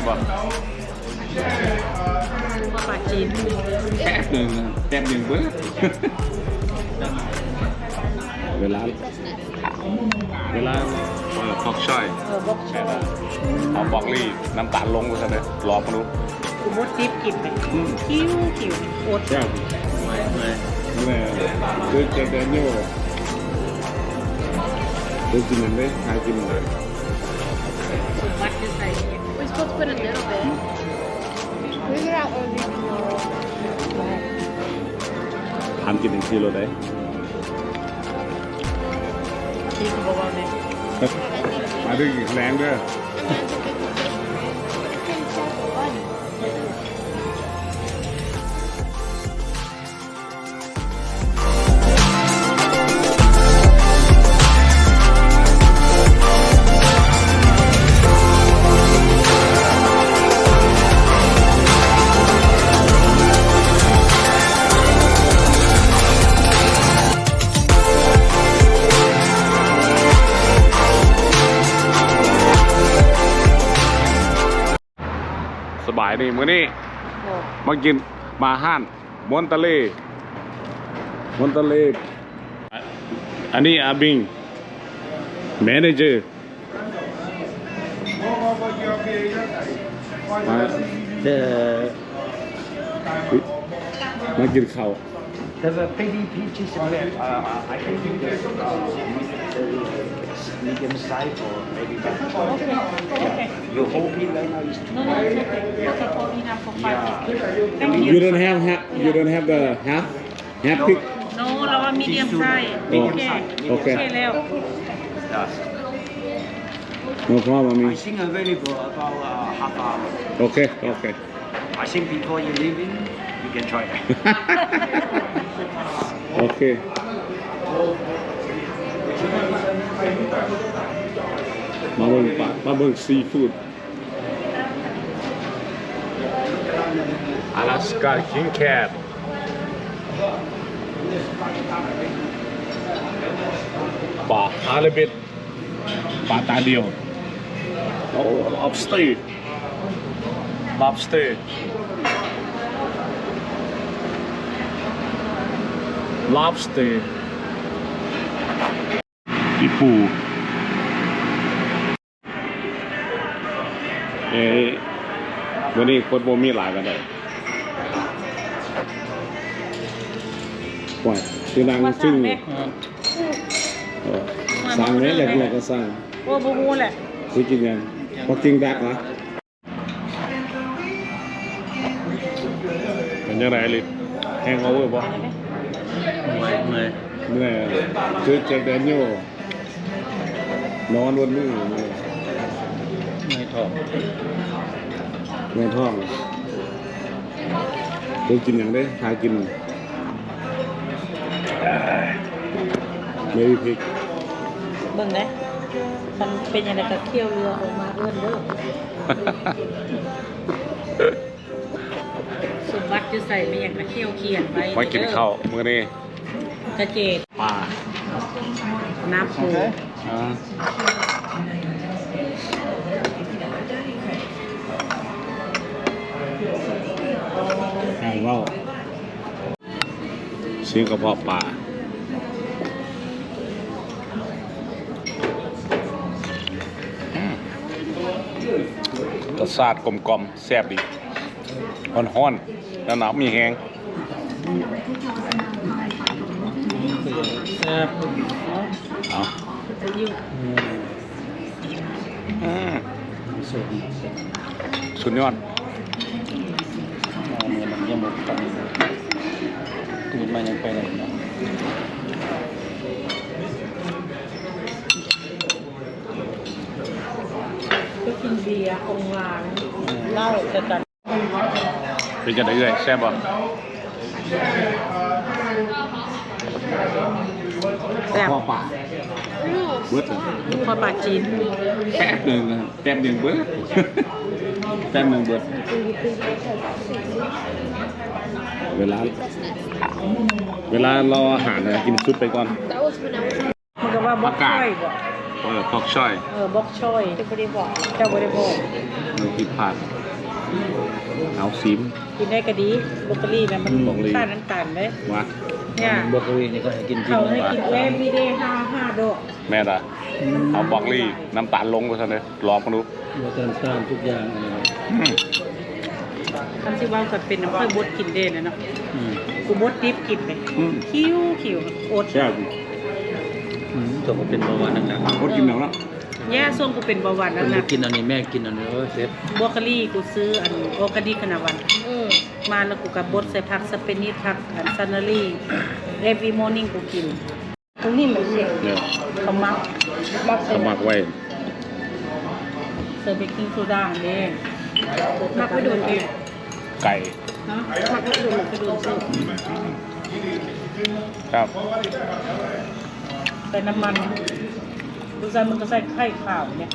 บป่ะมาปาจีนแป๊บหนึ่งแป๊บหนึ่งเบิ้ลเวลา เวลาเออฟอกช่อยเออบอกแม่ละเอาบอกลี่น้ำตาลลงไปซะเลยรอมาดูกูมดดิบกินไปคิ้วคิ้วโคตรแก้วไม่ไม่ไม่คือเจเดนโย่ดูกินมันได้ทายกินมัน supposed to put a little bit. Bring it out original. ทำกินถึงทีเนี่ยมาด้วยแรงด้วยสบายดีมื้อนี้โอ้มากินมาห้านมอนตะเลมอนตะเลอะอันนี้อาบิงแมเนเจอร์มาเอ่อมากินข้าว There's a baby peaches in there. Uh, I can do this uh, medium size or maybe that. โอเคโอเค Your whole meal right now is too โน่นโอเคโอเคพอมีน้ำของปาจีน thank you you don't have ha- you don't have the half half pig no เราว่ามีเดียมไซส์โอเคโอเคโอเคแล้ว Yes. no problem I me think available about uh, half hour. okay okay I think before you leave in, you can try that. okay มาเบิ่งปลามาเบิ่งซีฟู้ด Alaska King Cat ปลาฮาเลเบ็ดปลาตาเดียวโอ้ lobster lobster lobster ปีปูเอ้ยวันนี้คนโบมีหลายกันเลยว่าคือนางมาซึ่สั่งงไหมเออสั่งนี้แหละเราก็สั่งโอ้บูบูแหละซื้อกินกันพอกินดักนะเป็นยังไงลิแฮงโอเวอร์ป่ะ Mời, mời. เมื่อซื้อแจ็คแดเนียล นอนบนมือเนี่ย Mời thọ. เงินท้องตัวกินอย่างได้ทากินไม่มีพริกเบิ่งนะมันเป็นยังไงกับเคี่ยวเรือออกมาเอื้อนเด้อสมบัติจะใส่ไม่อย่างกับเคี่ยวเขียนไว้มากินข้าวมื้อนี้กระเจดปลาน้ำปู อ่าแห้งว่าเสียงกระเพาะปลารสชาติกลมๆแซ่บดีฮ้อนๆแล้วหนาวมีแหง Ờ, เอาจะอยู่อืมสุดยอด Mà mình cho một phần Tụi mình ยังไปไหนเนาะก็กินเบียร์องลางเหล้าจะกันเป็นจะได้เอ่ยแซ่บบ่แซ่บพ่อป่า เบิดเลยพอปลาจีนแป๊บหนึ่งนะครับแป๊บหนึ่งเบิดแป๊บหนึ่งเบิดเวลา เวลารออาหารนะกินซุปไปก่อน That was when I was มันก็ว่าบอาอกกาศค่อยบ่เออพอกช่อยเออบ็อกช่อยจะไม่ได้บอกเจ้าบริโภคมันผิดพลาดเอาซิมกินได้ก็ดีบรอกโคลีนะมันบรอกโคลีค่าน้ำตาลเลยวะเนี่ยบรอกโคลีนี่ก็ให้กินกินเขาให้หวานกินแวมมีเดย์ห้า ห้าดอกแม่ด่ะเอาบอกลี่น้ำตาลลงไปซะเลยลองมาดูวัตถุตามทุกอย่างอันนี้อืมคำที่ว่ากัเป็นน้ำค่อยบดกินเด่นนะเนาะอืมกูบดดิบกินเลยอืมคิ้วคิ้วอดแซ่บอืมตัวก็เป็นเบาหวานหนักโคตรกินแล้วนะแย่ส่วงกูเป็นเบาหวานๆนั่คนนนะที่กินอันนี้แม่กินอันนี้โอ้ยเซ็ตบรอกโคลีกูซื้ออันโอกาดีขนาดวันอืมมาแล้วกูกับบดใส่ผักสเปนิชผักอันซันนารีเอฟวีมอร์นิ่งกูกิน ตรงนี้มันเสียเนี่ยเขามักมักใส่สมัครไว้เซอร์เบกกิ้งโซดาเด้มักไม่โดนเองไก่ฮะมักไม่โดนมักไม่โดนเส้นครับใส่น้ำมันดูซันมันก็ใส่ไข่ขาวเนี่ย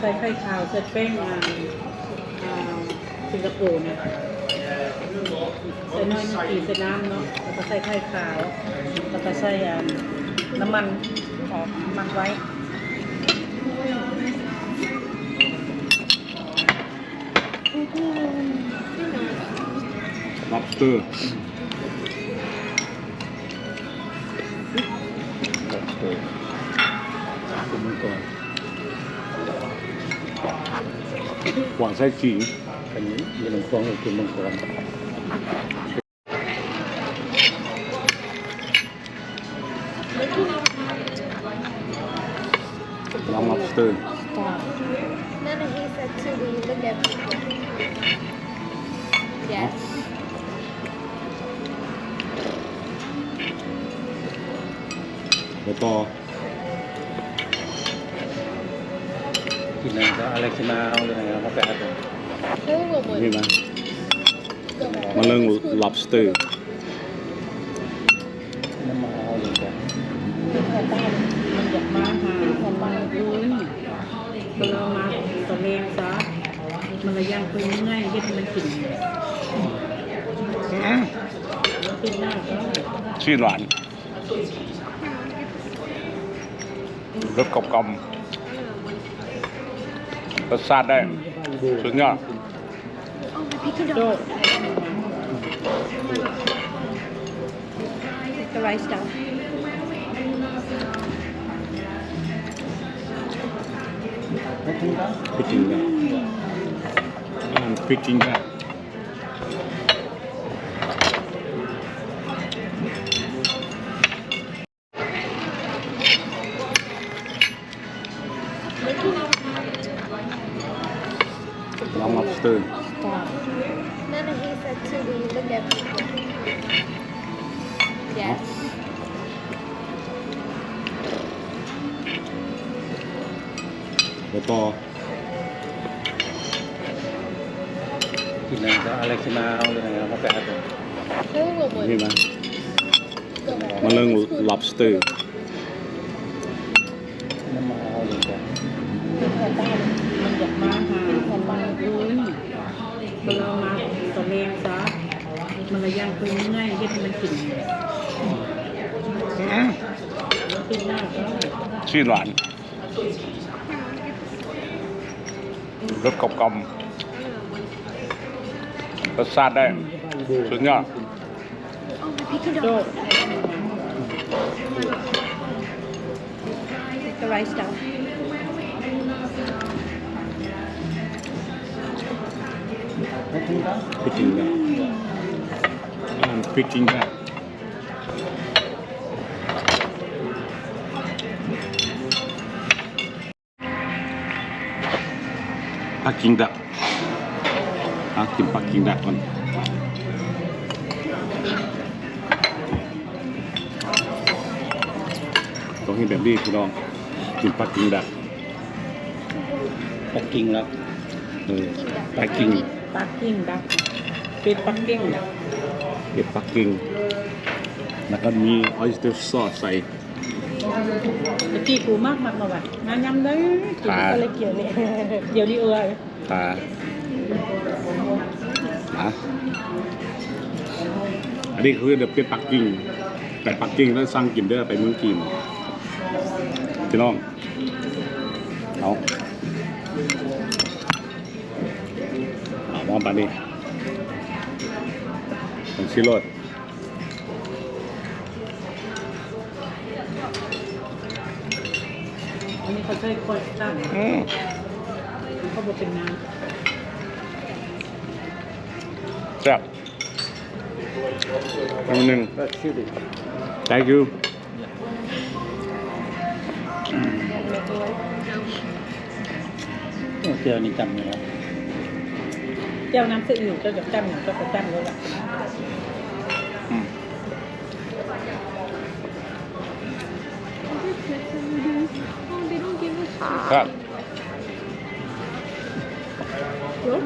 ใส่ไข่ขาวใส่แป้งอ่าอ่าสิงคโปร์เนี่ย ใส่น้อยนิดกี่ใส่น้ำเนาะแล้วก็ใส่ไข่ขาวแล้วก็ใส่อ่าน้ำมันหอมหมักไว้ล็อบสเตอร์คุณมันก่อนหวานไส้ขิงอันนี้มีน้ำฟองกับคุณมันก่อ นลองล็อบสเตอร์ None of he said to me, look at me. Yes. แล้วก็กินอะไรก็อเล็กซ์ มาเอาเลยนะเขาไปเอาตัว Who will นี่ win? นะมาเรื่อง lobster น้ำมาเอาเลยจ้ะมันอยากมาหาของมันอุ้ยมันเอามาตะเลงซะมันระย่างไปง่ายๆเฮ็ดให้มันกินแล้วกินหน้าก็ชื่นหวานรสกลมๆรสชาติได้สุดยอด Oh, my pick it โจ up. The rice down. ไม่ทิ้งแล้ว แล้วก็กินอะไรก็อเล็กซ์มาเอาเลยนะเขาไปเอาตัว Who will นี่ win? นะมาเรื่อง lobster น้ำมาเอาเลยจ้ะมันอยากมาหาของมันอุ้ยมันเอามาตะเลงซะมันระย่างไปง่ายๆเฮ็ดให้มันกินแล้วกินหน้าก็ชื่นหวานรสกลมๆรสชาติได้ สุดยอ ด Oh, my pick it โจ up. The rice down. ไม่ทิ้ง กจริงนะอ่งดักอะกินปักกิ่งดักก่อนต้องให้แบบนี้คุณน้องกินปักกิ่งดักปักกิ่งแล้วเออปักกิ่งปักกิ่งดักเป็ดปักกิ่งดักเห็ดปักกิ่งแล้วก็มีออยสเตอร์ซอสใส่ตะกี้กูมากมากมาว่ะงานยำเลยกินอะไรเกี่ยวเนี่ยเดี๋ยวนี้เออ ตาอะอันนี้คือเดี๋ยวเป็นปักกิ่งแไปปักกิ่งแล้วสั่งกินเด้อไปเมืองจีนพี่น้องเอาเอามองปานนี้เป็นชิโรดอันนี้เขาใช้คอยตั้งอืม เขาบอกเป็นน้แซ่บอันหนึ่ง That's chili. thank you โอ้เจียวนี่จำอยู่แล้วำเจ้าน้ำซีอิ๊วเจ้าจะจ้ำหนึ่งเจ้าก็จ้ำแล้วล่ะอืม Oh, they don't give us ครับ Nope. I don't think so. เจ้าก็จ้ำแล้วล่ะอืม Oh, they don't give us ครับ Nope.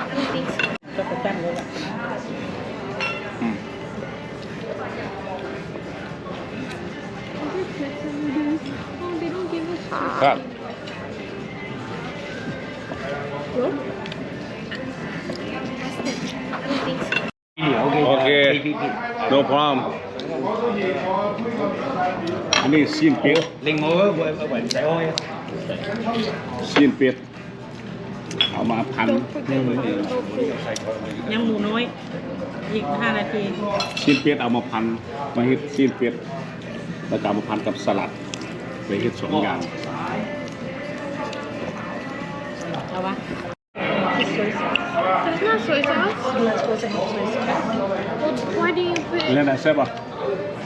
I don't think so. โอเค no problem อันนี้ซีนเป็ด Linh mơ với với sợi ôi. ซีนเป็ดเอามาพันยังหมูน้อย อีกห้านาทีซีนเป็ดเอามาพัน มาเฮ็ดซีนเป็ดแล้วก็เอามาพันกับสลัดไปเฮ็ดสองอย่างเอาวะ There's not soy sauce. Well, why do you put? เล่นอะไรแซ่บอะ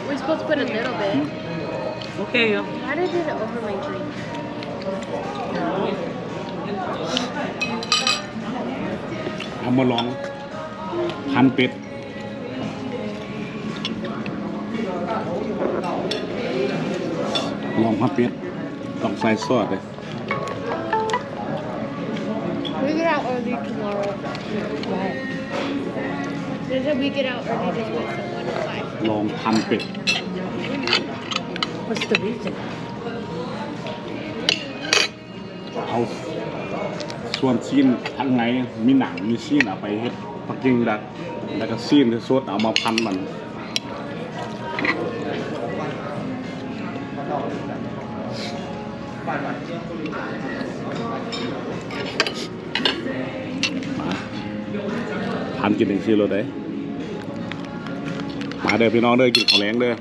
We're supposed to put a little bit. โอเคอยู่ Why did it over my drink? เอามาลองพันเป็ดลองพันเป็ดต้องใส่ซอสเลย We get out early tomorrow. They said we get out early this week, so one to five. ลองพันเป็ด What's the reason เอาส่วนซีนทั้งในมีหนังมีซีนเอาไปเฮ็ดปักกิ่งดักแล้วก็ซีนที่สดเอามาพันมันมาพันกินหนึ่งซีโรได้มาเด้อพี่น้องเด้อกินข้าวแรงเด้อ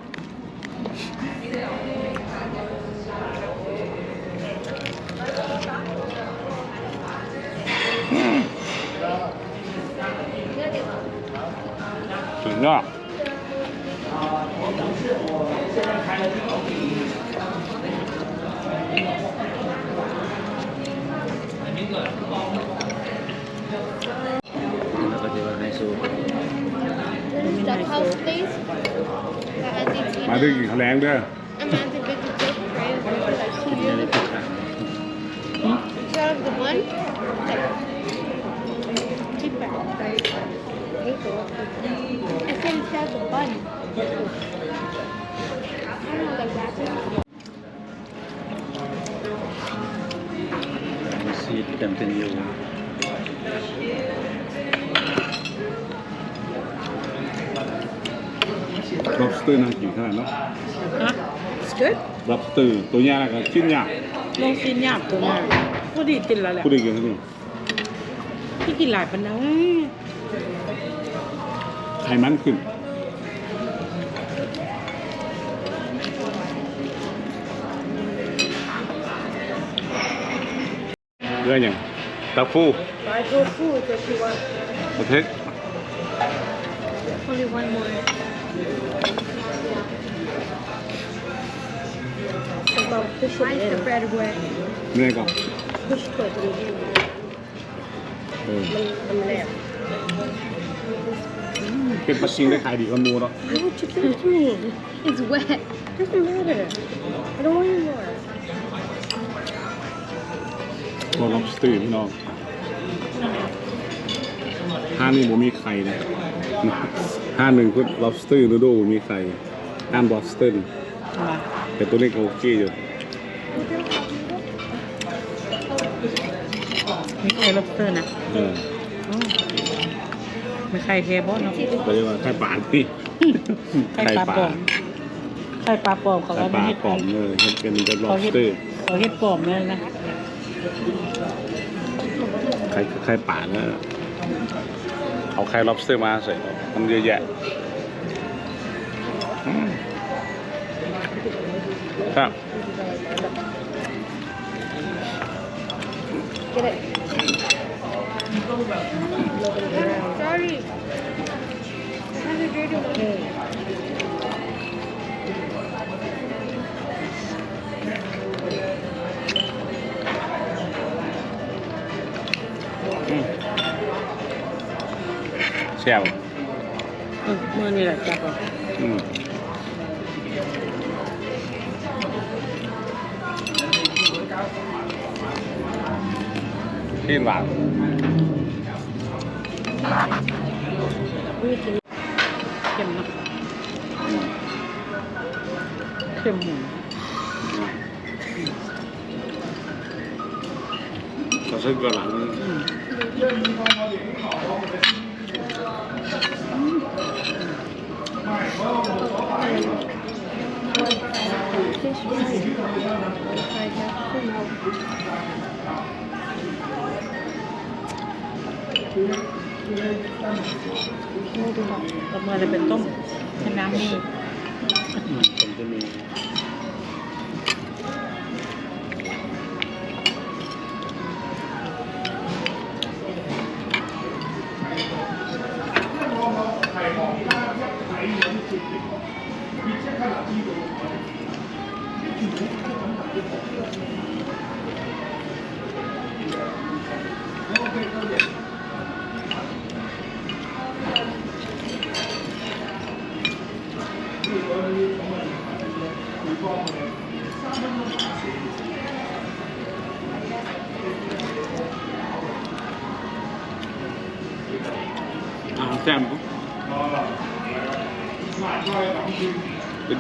these มาเด้อกินข้าวแรงเด้อ I'm at the visit this brand for like two เนี่ย years เลย ago. ติดนะ Instead of the bun, like, cheaper. I said instead of the bun. I don't know, like wrapping. มีซีด lobster น่ากินขนาดเนาะฮะ It's good lobster ตัวใหญ่แล้วก็ชิ้นใหญ่ลองซีนหยาบตัวมาผู้ดีกินแล้วแหละผู้ใดกินเท่านี้พี่กินหลายปันนะไขมันขึ้น เรื่องอย่างตะฟูไปโทษฟูจะคิดว่าประเทศ Only one more. เราพุช Why is the bread wet? เมื่อยก่อนพุชเปิดดูดิเออมันมันแหลม เป็นปลาชิงได้ขายดีกว่าหมูเนาะ Why would you give it to me It's wet. doesn't matter I don't want any more ตัว lobster พี่น้องห้านี่ผมมีไข่นะห้าหนึ่งคือ lobster นูโดมีไข่ห้าม boston แต่ ตัวนี้ก็โอเคอยู่มีไข่ lobster นะเอออ๋อไม่ไข่แค่บ่เนาะเขาเรียกว่าไข่ป่านี่ไข่ปลาปลอมไข่ปลาปลอมเขาไข่ว่าปไม่ลาเฮ็ดปลอมเลยเห็ดเป็นเป็นล็อบสเตอร์เขาเฮ็ดปลอมนั่นนะไข่ไข่ป่านะเอาไข่ล็อบสเตอร์มาใส่มันเยอะแยะ ครับ Get it. Sorry. Have a great day. แซ่บเออมื่อนี่แหละจับเอาอืมที่หวานอุ้ยกินเค็มเนาะอืมเค็มหมูเราซื้อ ก่ดูหลังอืม Fish fry. Fried that. กับมื่อจะเป็นต้มเป็นน้ำมีอืมผมจะมี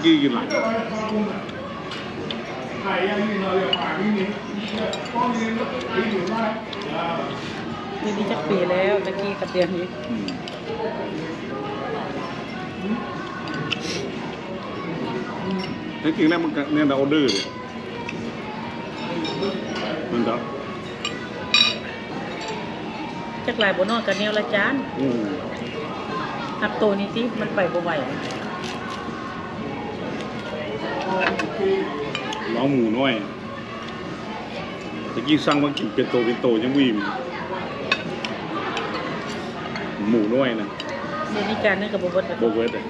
กี้กินหลังเดี๋ยวนี้จะปีแล้วตะกี้กับเดือนนี้อืมจริงๆแล้วมันก็เนี่ยเราออเดอร์เลยมันก็จักหลายบนนอนกันแนวละจานอืมนับโตวนี้ที่มันไปบ่ไหว น้องหมูน้อยตะกี้สั่งมากินเป็นโตเป็นโตยังวิ่มหมูน้อยนะเดี๋ยวนี้จานนึงกับบ่เบิดโบเวสเลย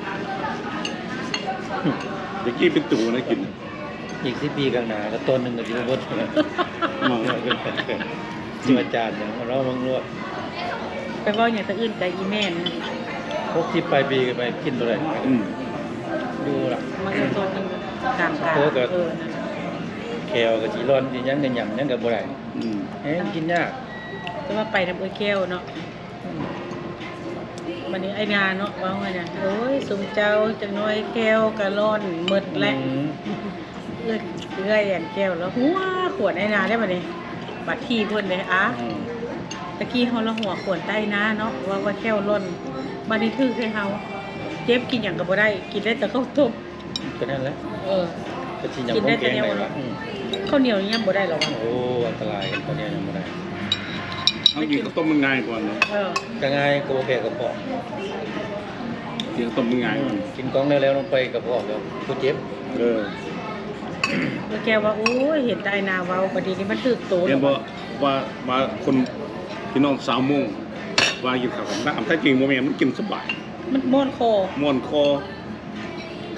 ตะกี้เป็นตูนะกิน อีกสิบปีข้างหน้าก็ต้นหนึ่งก็จะเบิดแล้วมองจิอาจารย์อย่างเราบังรวดไปเว่าอย่างตะอื่นกับอีแม่นพวกที่ปลายปีก็ไปกินตัวไหนอืมดูล่ะมันก็ต้นหนึง กลางกลางโตก็ เออนั่นแคลกับจีร้อนจียังกันหยำยังกับบ่ได้อืมเฮ้ยกินยากแต่ว่าไปทำเอ้ยแก้วเนาะอืมวันนี้ไอ้งานเนาะว่าไงเนี่ยโอ้ยสมเจ้าจังน้อยแก้วกะร้อนหมดและ อืมเอื้อยเอื้อยแอนแก้วแล้วหัวขวดไอ้นาได้บัดนี้บัดที่เพิ่นเลยอะอืมตะกี้เฮาละหัวขวดใต้นะเนาะว่าว่าแก้วร้อนบัดนี้ถือให้เฮาเจ็บกินหยังก็บ่ได้ กินได้แต่ข้าวต้ม ก็นั่นแหละเออ ก็ชิยำกินขอได้งแกแต่งแนวได้ละอืมข้าวเหนียวยังบ่ได้หรอกวะโอ้อันตรายกันตอนนี้ยังบ่ได้เอากินข้าวต้มมันง่ายกว่านะเออ ก็ง่ายก็บ่แพ้กระเพาะกินข้าวต้มมันง่ายกว่ากินกล้องแล้วแล้วลงไปกระเพาะแล้วกูเจ็บเออแล้วแกว่าโอ้ยเห็นใต้นาเว้าบัดนี้นี่มันถึกโตเห็แล้นวบ่วะว่าว่าคนพี่น้องสาวโมงว่ากินข้าวกับน้ำถ้าจริงโมเมนมันกินสบายมันม่วนคอม่วนคอ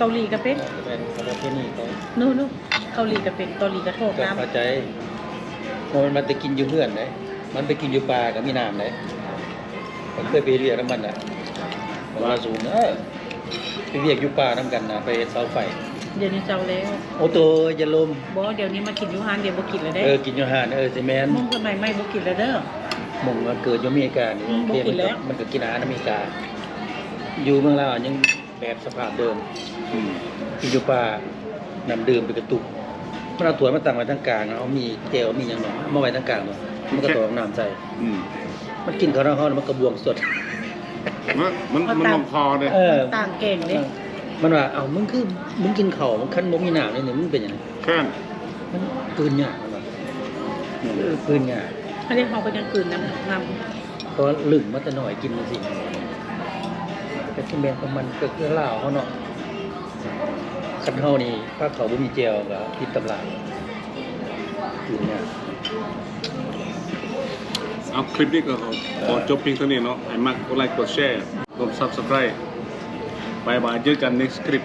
เกาหลีก็เป็นก็เป็นเขาบอกที่นี่เขานู่นๆเกาหลีก็เป็นเกาหลีก็โทษก็น้ำเข้าใจเพราะมันมันไปกินอยู่เพื่อนเลยมันไปกินอยู่ปลากับมีน้ำเลยผมเคยไปเรียกน้ำมันอะว่าสูงเออไปเรียกอยู่ปลาน้ำกันนะไปเสาไฟเดี๋ยวนี้เจ้าแล้วโอ้โตอย่าลมบ่เดี๋ยวนี้มากินอยูฮานเดี๋ยวบ่กินแล้วเด้เออกินอยู่หานเออสิแมนมงสมัยใหม่บ่กินแล้วเด้อหมงมันเกิดอยู่อเมริกานี่อืมบ่กินแล้วมันก็กินอาหารอเมริกา อยู่เมืองลาวยัง แบบสภาพเดิมอืมกินอยู่ปลาน้ำดื่มไปกระตุกมันเอาถ้วยมาตั้งไว้ทั้งกลางเอามีเจลมีอย่างหน่อยเอามาไว้ทั้งกลางเลยมันก็ตอกน้ำใส่อืมมันกินข้าวหน้าห้องแล้วมันกระบวงสด มันมันมันลงคอเลยเออต่างเก่งเด้มันว่า เอ้ามึงคือมึงกินข้าวมันคันบ่มีน้ำเลยเนี่ยมึงเป็นหยังไงแค่นมันกลืนยากมันว่าเออกลืนยากอันนี้เขาก็ยังคืนน้ำน้เพราะลึงมาแต่น้อยกินจังซี่ ที่แม่นของมันก็คือลาวเขาเนาะคันเฮานี่ถ้าเขาบ่มีเจวก็ผิดตำลาอยู่เนยากเอาคลิปนี้ก็ขอจบเพียงเท่านี้เนาะให้มากกดไลค์กดแชร์กด subscribe บายบายเจอกัน next คลิป